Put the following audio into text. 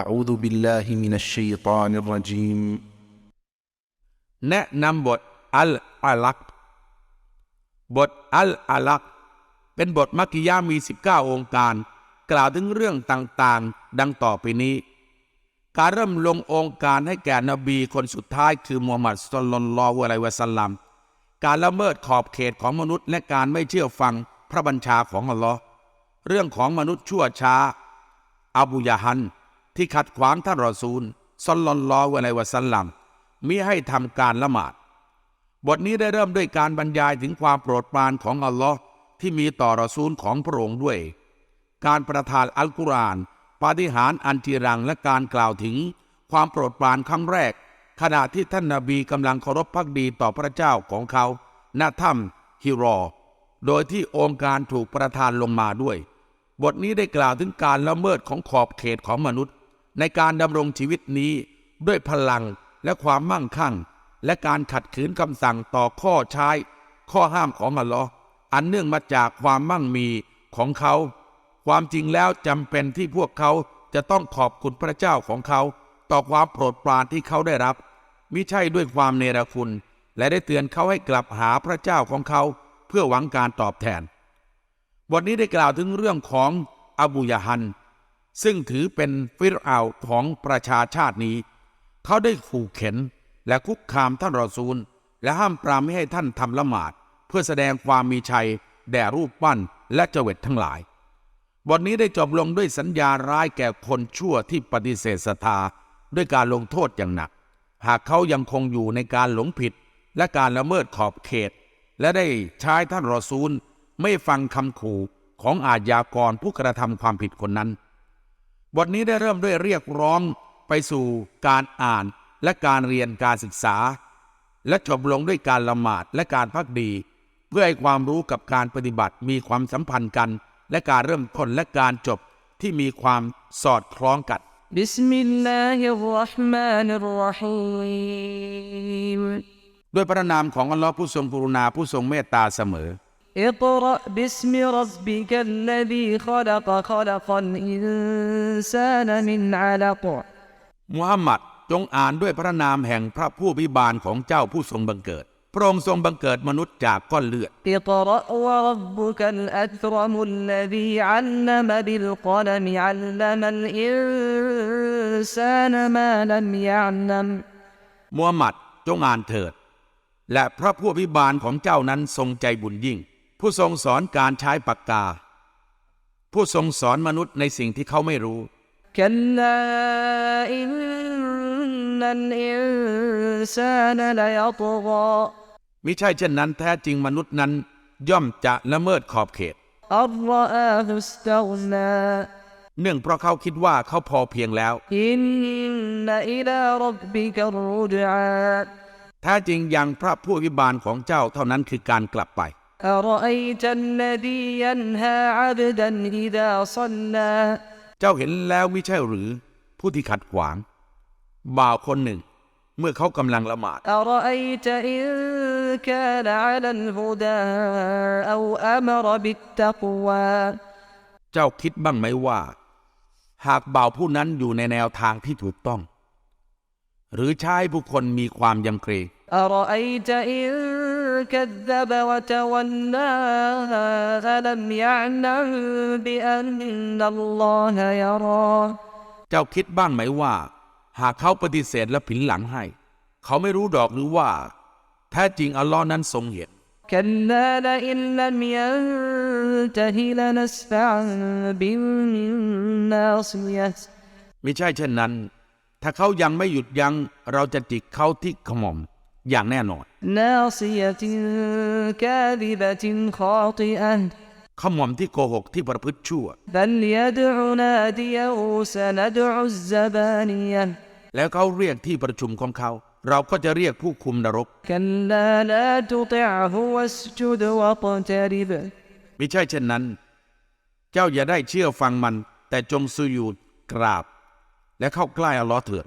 أعوذ بالله من الشيطان الرجيم แนะนำบทอัลอาลัก บทอัลอาลัก เป็นบทมักกิยามี 19 องค์การ กล่าวถึงเรื่องต่างๆ ดังต่อไปนี้ การเริ่มลงองค์การให้แก่นบีคนสุดท้ายคือมูฮัมหมัดสุลลัลลอฮุอะลัยฮิวะสัลลัม การละเมิดขอบเขตของมนุษย์และการไม่เชื่อฟังพระบัญชาของอัลลอฮ์เรื่องของมนุษย์ชั่วช้า อบูยาฮัน ที่ขัดขวางท่านรอซูลซัลลัลลอฮุอะลัยวะสัลลัมมิให้ทำการละหมาด บทนี้ได้เริ่มด้วยการบรรยายถึงความโปรดปรานของอัลลอฮ์ที่มีต่อรอซูลของพระองค์ด้วย การประทานอัลกุรอานปาฏิหาริย์อันจีรังและการกล่าวถึงความโปรดปรานครั้งแรก ขณะที่ท่านนาบีกำลังเคารพพักดีต่อพระเจ้าของเขาณถ้ำฮิรอ โดยที่องค์การถูกประทานลงมาด้วย บทนี้ได้กล่าวถึงการละเมิดของขอบเขตของมนุษย์ ในการดำรงชีวิตนี้ด้วยพลังและความมั่งคั่ง และการขัดขืนคำสั่งต่อข้อใช้ ข้อห้ามของอัลลอฮ์อันเนื่องมาจากความมั่งมีของเขา ความจริงแล้วจำเป็นที่พวกเขาจะต้องขอบคุณพระเจ้าของเขา ต่อความโปรดปรานที่เขาได้รับมิใช่ด้วยความเนรคุณ และได้เตือนเขาให้กลับหาพระเจ้าของเขา เพื่อหวังการตอบแทนบทนี้ได้กล่าวถึงเรื่องของอบูยาฮัน ซึ่งถือเป็นฟิรเอาของประชาชาตินี้ เขาได้ขู่เข็นและคุกคามท่านรอซูล และห้ามปรามไม่ให้ท่านทำละหมาด เพื่อแสดงความมีชัย แด่รูปปั้นและเจวิตทั้งหลายบทนี้ได้จบลงด้วยสัญญาร้ายแก่คนชั่วที่ปฏิเสธศรัทธาด้วยการลงโทษอย่างหนัก หากเขายังคงอยู่ในการหลงผิดและการละเมิดขอบเขต และได้ใช้ท่านรอซูล ไม่ฟังคำขู่ของอาญากรผู้กระทำความผิดคนนั้น บทนี้ได้เริ่มด้วยเรียกร้องไปสู่การอ่านและการเรียนการศึกษา และจบลงด้วยการละหมาดและการพักดี เพื่อให้ความรู้กับการปฏิบัติมีความสัมพันธ์กัน และการเริ่มต้นและการจบที่มีความสอดคล้องกันบิสมิลลาฮิรราะห์มานิรราะฮีมด้วยพระนามของอัลลอฮ์ผู้ทรงกรุณาผู้ทรงเมตตาเสมอ اقرأ باسم ربك الذي خلق خلق الإنسان من علق มุฮัมมัดจงอ่านด้วยพระนามแห่งพระผู้พิบาลของเจ้าผู้ทรงบังเกิด พระองค์ทรงบังเกิดมนุษย์จากก้อนเลือด اقرأ وربك الأكرم الذي علم بالقلم علم الإنسان ما لم يعلم มูฮัมหมัดจงอ่านเถิด และพระผู้พิบาลของเจ้านั้นทรงใจบุญยิ่ง ผู้ทรงสอนการใช้ปากกา ผู้ทรงสอนมนุษย์ในสิ่งที่เขาไม่รู้มิใช่เช่นนั้นแท้จริงมนุษย์นั้น ย่อมจะละเมิดขอบเขตเนื่องเพราะเขาคิดว่าเขาพอเพียงแล้วอินนอิลารบบิกรุดาแท้จริงอย่างพระผู้วิบาลของเจ้าเท่านั้นคือการกลับไป أرأيت الذي ينهى عبدا إذا صلى เจ้าเห็นแล้วมิใช่หรือ ผู้ที่ขัดขวาง บ่าวคนหนึ่ง เมื่อเขากำลังละหมาด أرأيت إن كان على الهدى أو أمر بالتقوى เจ้าคิดบ้างไหมว่า หากบ่าวผู้นั้นอยู่ในแนวทางที่ถูกต้อง หรือใช้ผู้คนมีความยำเกรง أرأيت إن كذب وتولى ألم يعلم بأن الله يرى เจ้าคิดบ้างไหมว่า หากเขาปฏิเสธและผินหลังให้ เขาไม่รู้ดอกหรือว่า แท้จริงอัลลอฮ์นั้นทรงเห็น كلا لئن لم ينته لنسفعا بالناصية มิใช่เช่นนั้น ถ้าเขายังไม่หยุดยัง้งเราจะจิกเขาที่ขมอม อย่างแน่นอนขมอมที่โกหกที่ประพฤติชั่วแล้วเขาเรียกที่ประชุมของเขา เราก็จะเรียกผู้คุมนรกไม่ใช่เช่นนั้น เจ้าอย่าได้เชื่อฟังมัน แต่จงสุยูดกราบ และเข้าใกล้อลลอฮ์เถิด